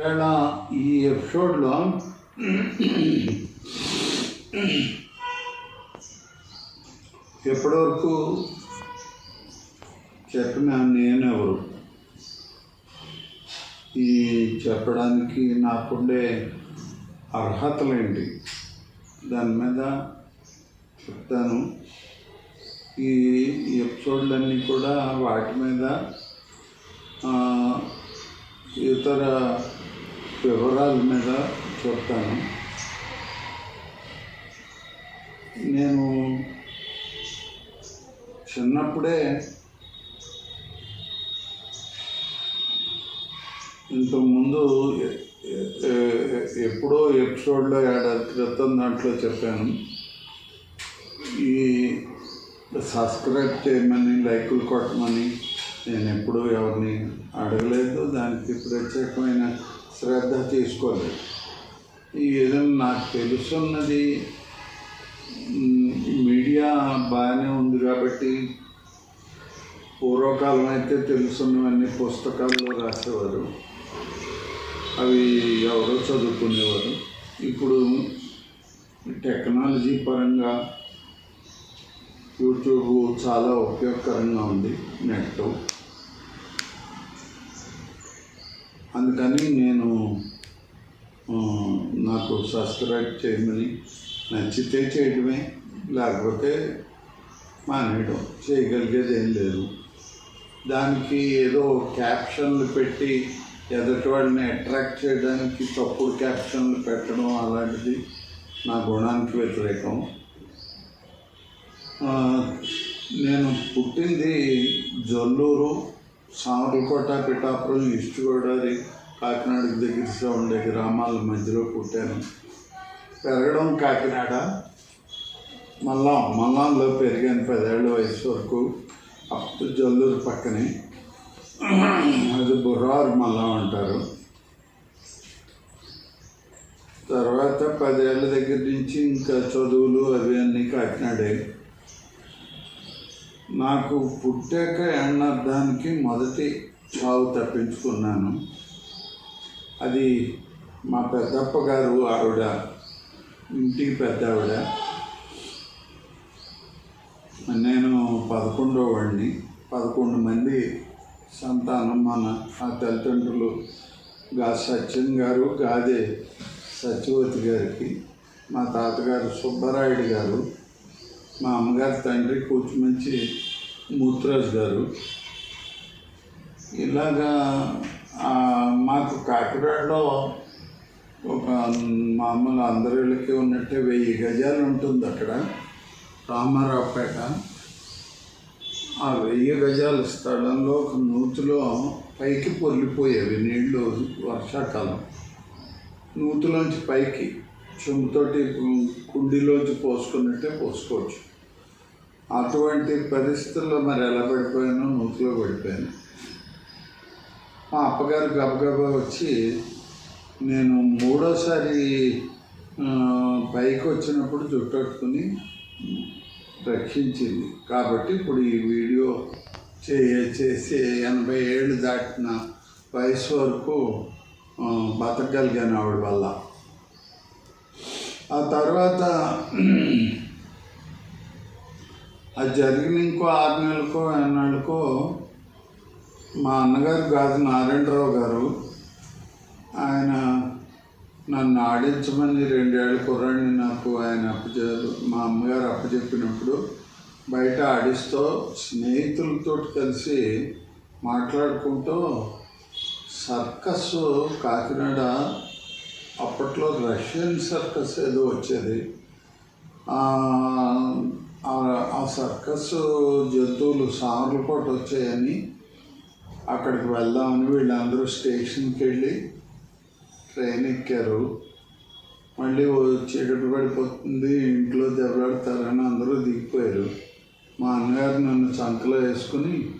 ఇవాళ ఈ ఎపిసోడ్లో ఎప్పటివరకు చెప్పిన నేనెవరు? ఈ చెప్పడానికి నాకుండే అర్హతలేంటి? దాని మీద చెప్తాను. ఈ ఎపిసోడ్లన్నీ కూడా వాటి మీద ఇతర వివరాల మీద చెప్తాను. నేను చిన్నప్పుడే ఇంతకుముందు ఎప్పుడో ఎపిసోడ్లో ఏడాది క్రితం దాంట్లో చెప్పాను. ఈ సబ్స్క్రైబ్ చేయమని లైకులు కొట్టమని నేను ఎప్పుడూ ఎవరిని అడగలేదు. దానికి ప్రత్యేకమైన శ్రద్ధ తీసుకోలేదు. ఈ ఏదైనా నాకు తెలుసున్నది. మీడియా బాగానే ఉంది కాబట్టి పూర్వకాలం అయితే తెలుసున్నవన్నీ పుస్తకాల్లో రాసేవారు. అవి ఎవరో చదువుకునేవారు. ఇప్పుడు టెక్నాలజీ పరంగా యూట్యూబ్ చాలా ఉపయోగకరంగా ఉంది నెట్. అందుకని నేను నాకు సబ్స్క్రైబ్ చేయమని నచ్చితే చేయడమే లేకపోతే మానేయడం. చేయగలిగేది ఏం లేదు. దానికి ఏదో క్యాప్షన్లు పెట్టి ఎదుటి వాళ్ళని అట్రాక్ట్ చేయడానికి తప్పుడు క్యాప్షన్లు పెట్టడం అలాంటిది నా గుణానికి వ్యతిరేకం. నేను పుట్టింది జొల్లూరు. సామర్లకోట పిఠాపురం ఈస్ట్ గోదావరి కాకినాడ దగ్గర ఉండే గ్రామాల మధ్యలో పుట్టాను. పెరగడం కాకినాడ. మల్లాం మల్లాంలో పెరిగాను పదేళ్ళ వయసు వరకు. అప్పుడు జల్లూరు పక్కనే. అది బుర్రారు మల్లాం అంటారు. తర్వాత పదేళ్ళ దగ్గర నుంచి ఇంకా చదువులు అవి అన్నీ కాకినాడే. నాకు పుట్టాక ఎండార్థానికి మొదటి చావు తప్పించుకున్నాను. అది మా పెద్దప్ప గారు ఆవిడ ఇంటికి పెద్ద ఆవిడ. నేను పదకొండో వాడిని. పదకొండు మంది సంతానం మన ఆ తల్లిదండ్రులు గా సత్యం గారు గాదే సత్యవతి గారికి మా తాతగారు సుబ్బరాయుడు గారు. మా అమ్మగారి తండ్రి కూచిమంచి మూత్రాజు గారు. ఇలాగా మాకు కాకినాడలో ఒక మామూలు అందరి ఇళ్ళకి ఉన్నట్టే వెయ్యి గజాలు ఉంటుంది అక్కడ రామారావుపేట. ఆ వెయ్యి గజాల స్థలంలో ఒక నూతులో పైకి పొర్లిపోయేవి నీళ్ళు వర్షాకాలం. నూతిలోంచి పైకి చెంబుతోటి కుండీలోంచి పోసుకున్నట్టే పోసుకోవచ్చు. అటువంటి పరిస్థితుల్లో మరి ఎలా పడిపోయానో నూతిలో పడిపోయాను. మా అప్పగారు గబగబా వచ్చి నేను మూడోసారి పైకి వచ్చినప్పుడు జుట్టట్టుకుని రక్షించింది. కాబట్టి ఇప్పుడు ఈ వీడియో చే చేసి ఎనభై ఏళ్ళు దాటిన వయసు వరకు బతకగలిగాను ఆవిడ వల్ల. ఆ తర్వాత అది జరిగిన ఇంకో ఆరు నెలలకో ఎన్నాళ్ళకో మా అన్నగారు కాదు నారాయణరావు గారు ఆయన నన్ను ఆడించమని రెండేళ్ళు కుర్రాడిని నాకు ఆయన అప్పచె మా అమ్మగారు అప్పచెప్పినప్పుడు బయట ఆడిస్తూ స్నేహితులతో కలిసి మాట్లాడుకుంటూ సర్కస్ కాకినాడ అప్పట్లో రష్యన్ సర్కస్ ఏదో వచ్చేది. ఆ సర్కస్ జంతువులు సామర్లకోట వచ్చాయని అక్కడికి వెళ్దామని వీళ్ళందరూ స్టేషన్కి వెళ్ళి ట్రైన్ ఎక్కారు. మళ్ళీ ఓ చీకటి పడిపోతుంది ఇంట్లో దెబ్బలాడతారని అందరూ దిగిపోయారు. మా అన్నగారు నన్ను సంతలో వేసుకుని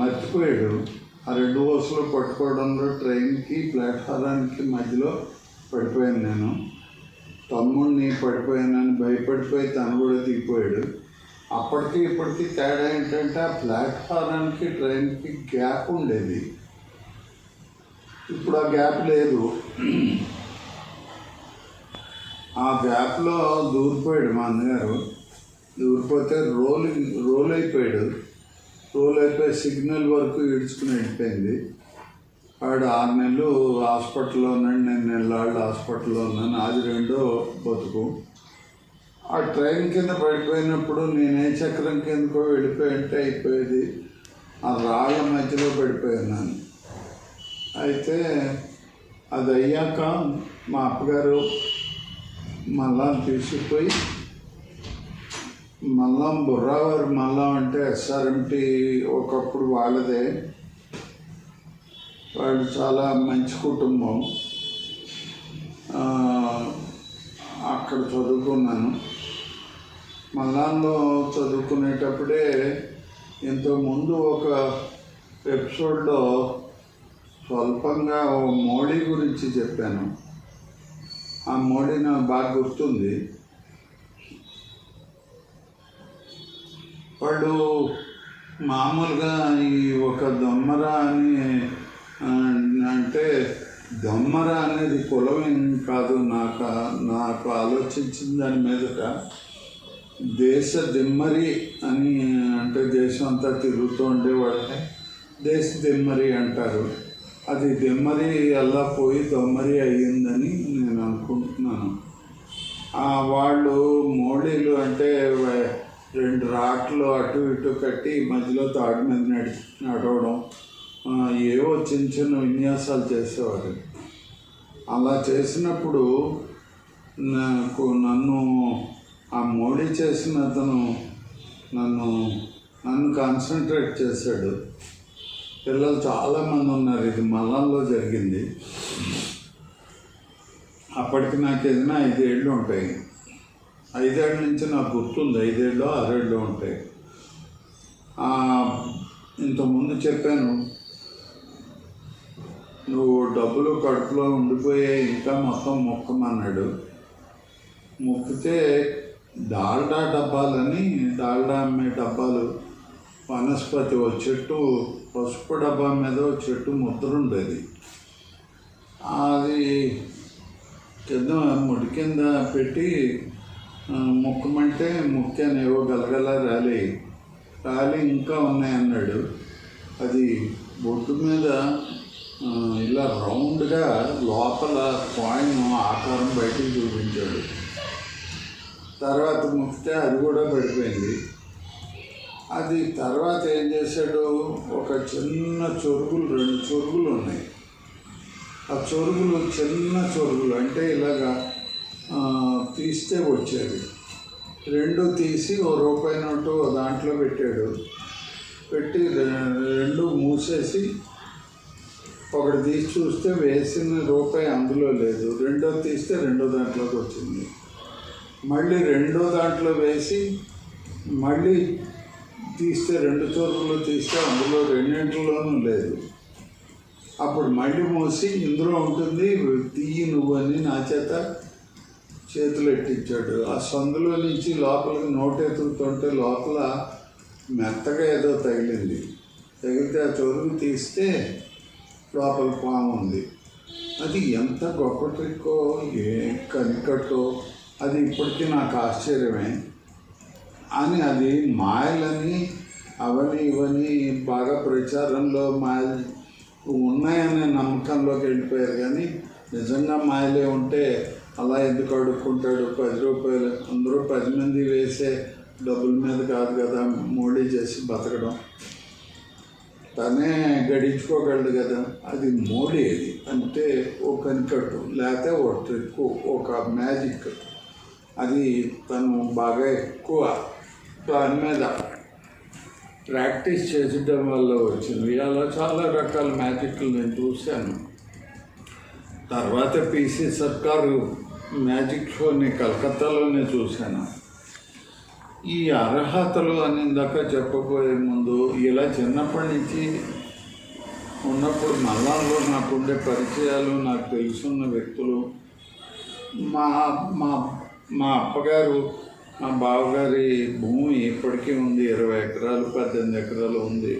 మర్చిపోయాడు. ఆ రెండు బస్సులు పట్టుకోవడంలో ట్రైన్కి ప్లాట్ఫారానికి మధ్యలో పడిపోయాను నేను. తమ్ముడిని పడిపోయానని భయపడిపోయి తను కూడా దిగిపోయాడు. అప్పటికి ఇప్పటికీ తేడా ఏంటంటే ఆ ప్లాట్ఫారానికి ట్రైన్కి గ్యాప్ ఉండేది. ఇప్పుడు ఆ గ్యాప్ లేదు. ఆ గ్యాప్లో దూరిపోయాడు మా అన్నగారు. దూరిపోతే రోల్ రోల్ అయిపోయాడు. రోల్ అయిపోయి సిగ్నల్ వరకు ఈడ్చుకుని వెళ్ళిపోయింది ఆడు ఆరు నెలలు హాస్పిటల్లో ఉన్నాడు నేను నెలలాళ్ళు హాస్పిటల్లో ఉన్నాను. అది రెండో బతుకు. ఆ ట్రైన్ కింద పడిపోయినప్పుడు నేనే చక్రం కిందకో వెళ్ళిపోయింటే అయిపోయేది. ఆ రాళ్ళ మధ్యలో పడిపోయినాను అయితే అది అయ్యాక మా అప్పగారు మళ్ళా తీసుకుపోయి మల్లం బుర్రావారి మల్లం అంటే ఎస్ఆర్ఎంటి ఒకప్పుడు వాళ్ళదే. వాళ్ళు చాలా మంచి కుటుంబం. అక్కడ చదువుకున్నాను. మల్లాంలో చదువుకునేటప్పుడే ఇంతకుముందు ఒక ఎపిసోడ్లో స్వల్పంగా ఓ మోడీ గురించి చెప్పాను. ఆ మోడీ నాకు బాగా గుర్తుంది. వాళ్ళు మామూలుగా ఈ ఒక దొమ్మర అని అంటే దొమ్మర అనేది కులం ఏం కాదు. నాకు నాకు ఆలోచించిన దాని మీదట దేశ దిమ్మరి అని అంటే దేశం అంతా తిరుగుతూ ఉండేవాళ్ళని దేశ దిమ్మరి అంటారు. అది దిమ్మరి అలా పోయి దొమ్మరి అయ్యిందని నేను అనుకుంటున్నాను. వాళ్ళు మోడీలు అంటే రెండు రాట్లు అటు ఇటు కట్టి మధ్యలో తాడు మీద నడి నడవడం ఏవో చిన్న చిన్న విన్యాసాలు చేసేవారు. అలా చేసినప్పుడు నాకు నన్ను ఆ మోడీ చేసిన అతను నన్ను నన్ను కాన్సన్ట్రేట్ చేశాడు. పిల్లలు చాలామంది ఉన్నారు. ఇది మల్లంలో జరిగింది. అప్పటికి నాకు ఏదైనా ఐదేళ్ళు ఉంటాయి. ఐదేళ్ళ నుంచి నాకు గుర్తుంది. ఐదేళ్ళు ఆరేళ్ళు ఉంటాయి ఇంతకుముందు చెప్పాను. నువ్వు డబ్బులు కడుపులో ఉండిపోయే ఇంకా మొత్తం మొక్కమన్నాడు. మొక్కితే డాల్డా డబ్బాలని డాల్డా అమ్మే డబ్బాలు వనస్పతి ఓ చెట్టు పసుపు డబ్బా మీద ఓ చెట్టు ముద్ర ఉండేది. అది కింద ముడి కింద పెట్టి ముక్కమంటే ముక్కని ఏవో గలగల రాలి. రాలి ఇంకా ఉన్నాయన్నాడు. అది బొట్టు మీద ఇలా రౌండ్గా లోపల కాయిన్ ఆకారం బయటికి చూపించాడు. తర్వాత ముక్కితే అది కూడా పడిపోయింది. అది తర్వాత ఏం చేశాడు? ఒక చిన్న చొరుగులు రెండు చొరుగులు ఉన్నాయి. ఆ చొరుగులు చిన్న చొరుగులు అంటే ఇలాగా తీస్తే వచ్చేది. రెండు తీసి ఓ రూపాయి నోటు ఓ దాంట్లో పెట్టాడు. పెట్టి రెండు మూసేసి ఒకటి తీసి చూస్తే వేసిన రూపాయి అందులో లేదు. రెండో తీస్తే రెండో దాంట్లోకి వచ్చింది. మళ్ళీ రెండో దాంట్లో వేసి మళ్ళీ తీస్తే రెండు చోట్లలో తీస్తే అందులో రెండింటిలోనూ లేదు. అప్పుడు మళ్ళీ మోసి ఇందులో ఉంటుంది తీయి నువ్వు అని నా చేత చేతులు ఎట్టించాడు. ఆ సందులో నుంచి లోపలికి నోటెత్తుతుంటే లోపల మెత్తగా ఏదో తగిలింది. తగిలితే ఆ చొరుగు తీస్తే లోపల పాము ఉంది. అది ఎంత గొప్ప ట్రిక్కో ఏ కనికట్టో అది ఇప్పటికీ నాకు ఆశ్చర్యమే. అని అది మాయలని అవని ఇవని బాగా ప్రచారంలో మాయలు ఉన్నాయనే నమ్మకంలోకి వెళ్ళిపోయారు. కానీ నిజంగా మాయలే ఉంటే అలా ఎందుకు అడుక్కుంటాడు? పది రూపాయలు అందరూ పది మంది వేసే డబ్బుల మీద కాదు కదా మోడీ చేసి బతకడం. తనే గడించుకోగలడు కదా. అది మోడీ అది. అంటే ఓ కనికట్టు లేకపోతే ఓ ట్రిక్ ఒక మ్యాజిక్. అది తను బాగా ఎక్కువ దాని మీద ప్రాక్టీస్ చేసడం వల్ల వచ్చింది. అలా చాలా రకాల మ్యాజిక్లు నేను చూశాను. తర్వాత పీసీ సర్కారు మ్యాజిక్ షోని కలకత్తాలోనే చూశాను. ఈ అర్హతలు అని ఇందాక చెప్పబోయే ముందు ఇలా చిన్నప్పటి నుంచి ఉన్నప్పుడు మల్లాల్లో నాకుండే పరిచయాలు నాకు తెలుసున్న వ్యక్తులు మా మా మా అప్పగారు మా బావగారి భూమి ఇప్పటికీ ఉంది ఇరవై ఎకరాలు పద్దెనిమిది ఎకరాలు ఉంది.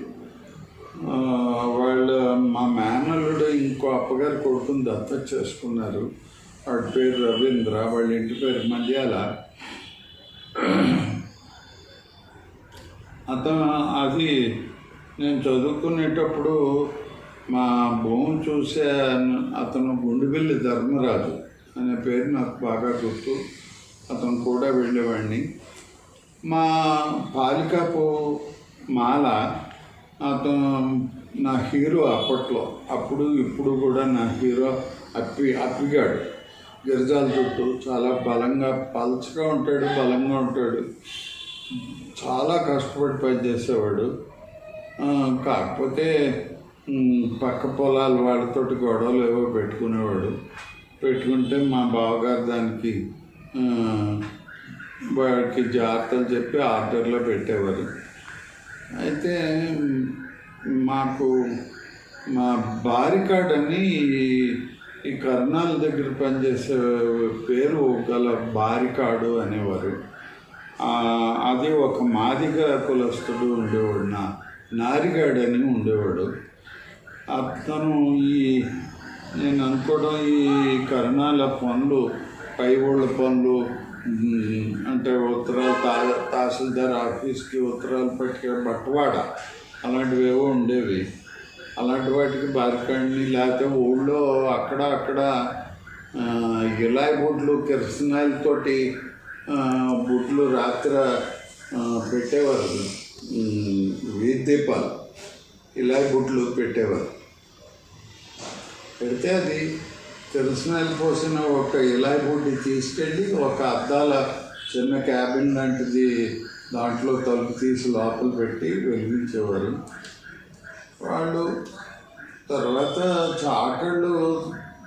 వాళ్ళ మా మేనల్లుడు ఇంకో అప్పగారు కొడుకుని దత్తత చేసుకున్నారు. వాడి పేరు రవీంద్ర వాళ్ళ ఇంటి పేరు మల్యాల అతను అది నేను చదువుకునేటప్పుడు మా భూమి చూసే అతను గుండెబిల్లి ధర్మరాజు అనే పేరు నాకు బాగా గుర్తు. అతను కూడా వెళ్ళేవాడిని. మా పాలికాపు మాల అతను నా హీరో అప్పట్లో. అప్పుడు ఇప్పుడు కూడా నా హీరో అప్పి అప్పిగాడు. గిరిజాల చుట్టూ చాలా బలంగా పలచగా ఉంటాడు బలంగా ఉంటాడు. చాలా కష్టపడి పనిచేసేవాడు కాకపోతే పక్క పొలాలు వాళ్ళతోటి గొడవలు ఏవో పెట్టుకునేవాడు. పెట్టుకుంటే మా బావగారు దానికి వాడికి జాగ్రత్తలు చెప్పి ఆర్డర్లో పెట్టేవారు. అయితే మాకు మా బారికాడని ఈ- కర్ణాల కర్నాల దగ్గర పనిచేసే పేరు గల బారికాడు అనేవారు. అది ఒక మాదిగ కులస్తుడు ఉండేవాడు నా నారిగాడు అని ఉండేవాడు. అతను ఈ నేను అనుకోవడం ఈ కర్ణాల పనులు పై ఊళ్ళ పనులు అంటే ఉత్తరాలు తా తహసీల్దార్ ఆఫీస్కి ఉత్తరాలు పట్టుకే బట్టవాడ అలాంటివి ఏవో ఉండేవి. అలాంటి వాటికి బారికాడిని లేకపోతే ఊళ్ళో అక్కడ అక్కడ ఇలా ఇలాయ్ బుడ్లు కిరసనాయలతోటి బుడ్లు రాత్రి పెట్టేవారు. వీధి దీపాలు. ఇలాయ్ బుడ్లు పెట్టేవారు. పెడితే అది కిరసనాయలు పోసిన ఒక ఇలాయ్ బుడ్డి తీసుకెళ్ళి ఒక అద్దాల చిన్న క్యాబిన్ లాంటిది దాంట్లో తలుపు తీసి లోపల పెట్టి వెలిగించేవారు. వాళ్ళు తర్వాత చాకళ్ళు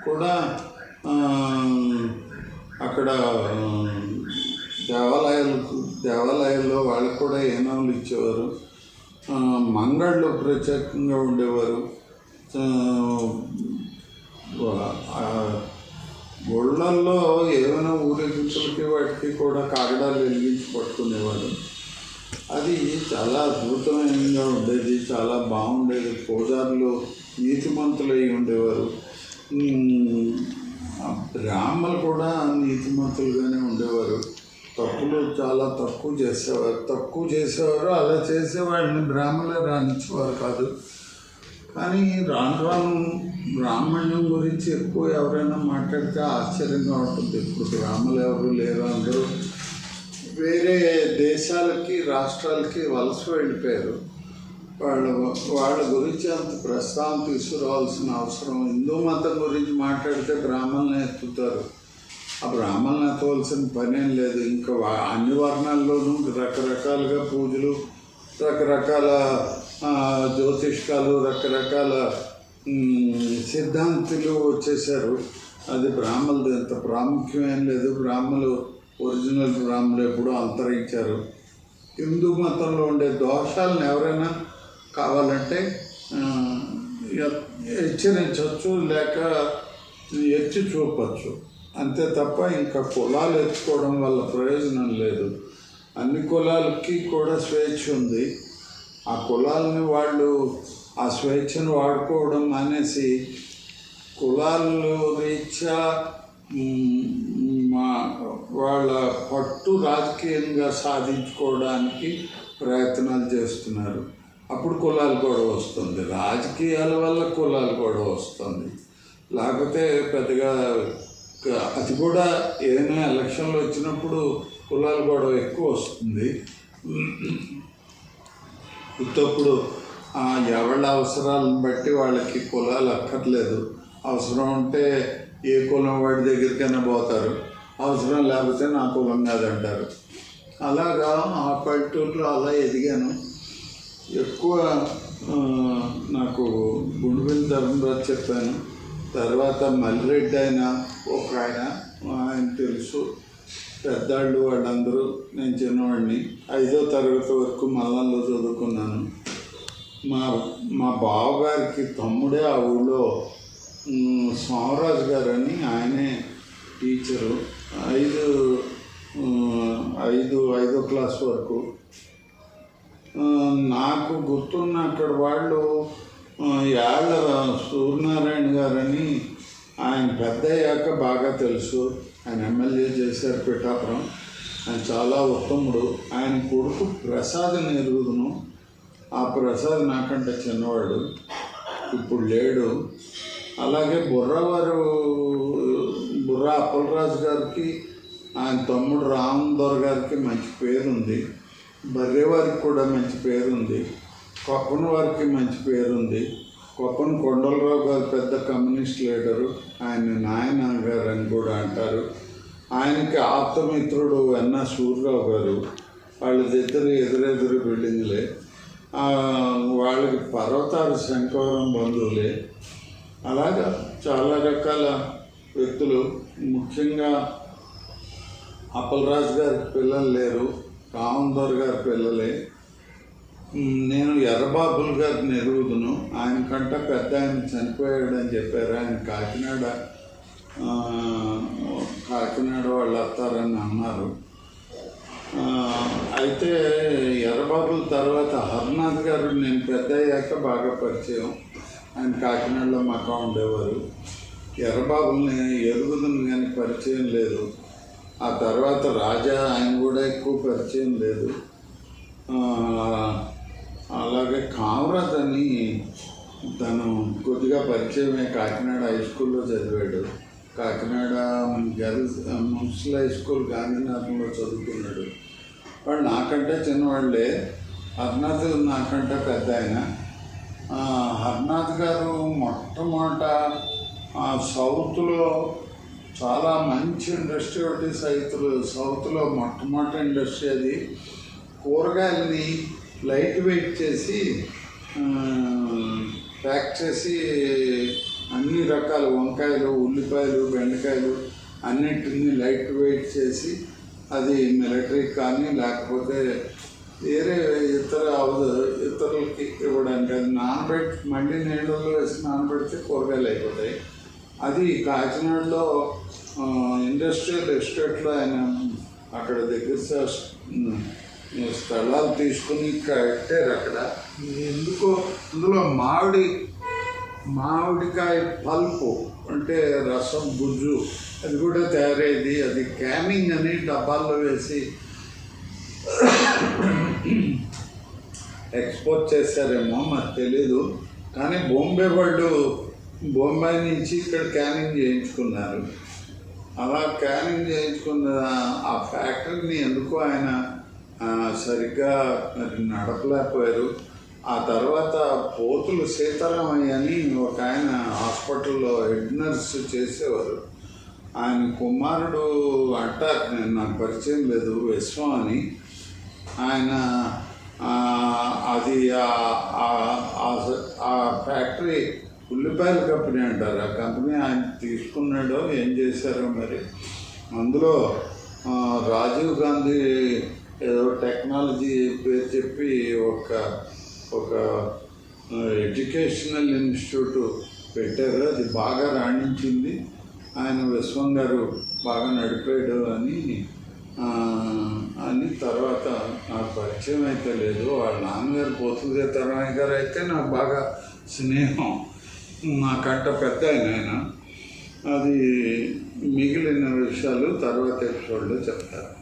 కూడా అక్కడ దేవాలయాలు దేవాలయాలకు దేవాలయాల్లో వాళ్ళకు కూడా ఏనాములు ఇచ్చేవారు. మంగళ్ళు ప్రత్యేకంగా ఉండేవారు. గుళ్ళల్లో ఏమైనా ఊరేగింపులకి వాటికి కూడా కాగడాలు వెలిగించి పట్టుకునేవారు. అది చాలా అద్భుతమైనగా ఉండేది చాలా బాగుండేది. పూజారులు నీతిమంతులై ఉండేవారు. బ్రాహ్మలు కూడా నీతిమంతులుగానే ఉండేవారు. తప్పులు చాలా తక్కువ చేసేవారు. తక్కువ చేసేవారు అలా చేసేవాడిని బ్రాహ్మణులే రాణించేవారు కాదు. కానీ రాను రాను బ్రాహ్మణ్యం గురించి ఎక్కువ ఎవరైనా మాట్లాడితే ఆశ్చర్యంగా ఉంటుంది. ఇప్పుడు బ్రాహ్మణులు ఎవరు లేరు అందరూ వేరే దేశాలకి రాష్ట్రాలకి వలస వెళ్ళిపోయారు. వాళ్ళ వాళ్ళ గురించి అంత ప్రస్తావన తీసుకురావాల్సిన అవసరం హిందూ మతం గురించి మాట్లాడితే బ్రాహ్మణులను ఎత్తుతారు. ఆ బ్రాహ్మణులను ఎత్తవలసిన పనేం లేదు. ఇంకా అన్ని వర్ణాల్లోనూ రకరకాలుగా పూజలు రకరకాల జ్యోతిష్కాలు రకరకాల సిద్ధాంతులు వచ్చేసారు అది బ్రాహ్మణులది. ఎంత ప్రాముఖ్యమేం లేదు. బ్రాహ్మణులు ఒరిజినల్ రాములు ఎప్పుడూ అంతరించారు. హిందూ మతంలో ఉండే దోషాలను ఎవరైనా కావాలంటే హెచ్చరించవచ్చు లేక ఎత్తి చూపచ్చు. అంతే తప్ప ఇంకా కులాలు ఎత్తుకోవడం వల్ల ప్రయోజనం లేదు. అన్ని కులాలకి కూడా స్వేచ్ఛ ఉంది. ఆ కులాలని వాళ్ళు ఆ స్వేచ్ఛను వాడుకోవడం మానేసి కులాలు రీత్యా మా వాళ్ళ పట్టు రాజకీయంగా సాధించుకోవడానికి ప్రయత్నాలు చేస్తున్నారు. అప్పుడు కులాలు కూడా వస్తుంది. రాజకీయాల వల్ల కులాలు కూడా వస్తుంది. లేకపోతే పెద్దగా అది కూడా ఏదైనా ఎలక్షన్లు వచ్చినప్పుడు కులాలు కూడా ఎక్కువ వస్తుంది. ఇప్పుడు ఎవళ్ళ అవసరాలను బట్టి వాళ్ళకి కులాలు అక్కర్లేదు. అవసరం ఉంటే ఏ కులం వాడి దగ్గరికైనా పోతారు. అవసరం లేకపోతే నా కులం అంటారు. అలాగా ఆ పల్లెటూరులో అలా ఎదిగాను. ఎక్కువ నాకు గుండుబిల్ ధర్మరాజు చెప్పాను. తర్వాత మల్లిరెడ్డి ఆయన ఒక ఆయన ఆయన తెలుసు. పెద్దాళ్ళు వాళ్ళందరూ నేను చిన్నవాడిని. ఐదో తరగతి వరకు మల్లంలో చదువుకున్నాను. మా మా బావగారికి తమ్ముడే ఆ ఊళ్ళో స్వామరాజు సోమరాజు గారు అని ఆయనే టీచరు ఐదు ఐదు ఐదో క్లాస్ వరకు. నాకు గుర్తున్న అక్కడ వాళ్ళు యాళ్ళ సూర్యనారాయణ గారని ఆయన పెద్ద అయ్యాక బాగా తెలుసు. ఆయన ఎమ్మెల్యే చేశారు పిఠాపురం. ఆయన చాలా ఉత్తముడు. ఆయన కొడుకు ప్రసాద్ ఎరుగుదును ఆ ప్రసాద్ నాకంటే చిన్నవాడు. ఇప్పుడు లేడు. అలాగే బుర్రవారు బుర్ర అప్పలరాజు గారికి ఆయన తమ్ముడు రామదొర గారికి మంచి పేరుంది. బర్రె వారికి కూడా మంచి పేరుంది. కొప్పన వారికి మంచి పేరుంది. కొప్పన కొండలరావు గారు పెద్ద కమ్యూనిస్ట్ లీడరు. ఆయన నాయన గారు అని కూడా అంటారు. ఆయనకి ఆప్తమిత్రుడు ఎన్న సూర్యరావు గారు. వాళ్ళిద్దరు ఎదురెదురు బిల్డింగ్లే. వాళ్ళకి పర్వతాలు శంకవరం బంధువులే. అలాగా చాలా రకాల వ్యక్తులు ముఖ్యంగా అప్పలరాజు గారి పిల్లలు లేరు రామందర్ గారి పిల్లలే. నేను ఎర్రబాబుల్ గారి ఎరుగుదును. ఆయన కంట పెద్ద ఆయన చనిపోయాడని చెప్పారు. ఆయన కాకినాడ కాకినాడ వాళ్ళు వస్తారని అన్నారు. అయితే ఎర్రబాబుల తర్వాత హర్నాథ్ గారు నేను పెద్ద అయ్యాక బాగా పరిచయం. ఆయన కాకినాడలో మాకు ఉండేవారు. ఎర్రబాబుల్ని ఎరుగుదను కానీ పరిచయం లేదు. ఆ తర్వాత రాజా ఆయన కూడా ఎక్కువ పరిచయం లేదు. అలాగే కామరాజ్ అని తను కొద్దిగా పరిచయమే. కాకినాడ హై స్కూల్లో చదివాడు. Kakinada girls municipal high school గాంధీనగర్లో చదువుకున్నాడు. వాడు నాకంటే చిన్నవాళ్ళే. హర్నాథ్ నాకంటే పెద్ద ఆయన. హర్నాథ్ గారు మొట్టమొదట ఆ, సౌత్లో చాలా మంచి ఇండస్ట్రీ ఒకటి సైతులు సౌత్లో మొట్టమొదటి ఇండస్ట్రీ అది. కూరగాయలని లైట్ వెయిట్ చేసి ప్యాక్ చేసి అన్ని రకాల వంకాయలు ఉల్లిపాయలు బెండకాయలు అన్నింటిని లైట్ వెయిట్ చేసి అది మిలిటరీ కానీ లేకపోతే వేరే ఇతర అవద- ఇతరులకి ఇవ్వడానికి. అది నానబెట్టి మళ్ళీ నీళ్ళలో వేసి నానబెడితే కూరగాయలు అయిపోతాయి. అది కాకినాడలో ఇండస్ట్రియల్ ఎస్టేట్లో ఆయన అక్కడ దగ్గర స్థలాలు తీసుకుని కట్టారు అక్కడ. ఎందుకో అందులో మామిడి మామిడికాయ పల్పు అంటే రసం గుజ్జు అది కూడా తయారయ్యేది అది క్యానింగ్ అని డబ్బాల్లో వేసి ఎక్స్పోర్ట్ చేశారేమో మాకు తెలీదు. కానీ బొంబే వాళ్ళు బొంబాయి నుంచి ఇక్కడ క్యానింగ్ చేయించుకున్నారు. అలా క్యానింగ్ చేయించుకున్న ఆ ఫ్యాక్టరీని ఎందుకో ఆయన సరిగ్గా మరి నడపలేకపోయారు? ఆ తర్వాత పోతులు సీతారామయ్య అని ఒక ఆయన హాస్పిటల్లో హెడ్ నర్స్ చేసేవారు. ఆయన కుమారుడు అంటారు నేను నాకు పరిచయం లేదు విశ్వం అని. ఆయన అది ఆ ఫ్యాక్టరీ ఉల్లిపాయల కంపెనీ అంటారు. ఆ కంపెనీ ఆయన తీసుకున్నాడో ఏం చేశారో మరి. అందులో రాజీవ్ గాంధీ ఏదో టెక్నాలజీ పేరు చెప్పి ఒక ఒక ఎడ్యుకేషనల్ ఇన్స్టిట్యూట్ పెట్టారు. అది బాగా రాణించింది. ఆయన విశ్వం గారు బాగా నడిపాడు అని అని తర్వాత నాకు పరిచయం అయితే లేదు. వాళ్ళ నాన్నగారు పోతులు సీతారామయ్య గారు అయితే నాకు బాగా స్నేహం. నాకంట పెద్ద ఆయన ఆయన. అది మిగిలిన విషయాలు తర్వాత ఎపిసోడ్లో చెప్తారు.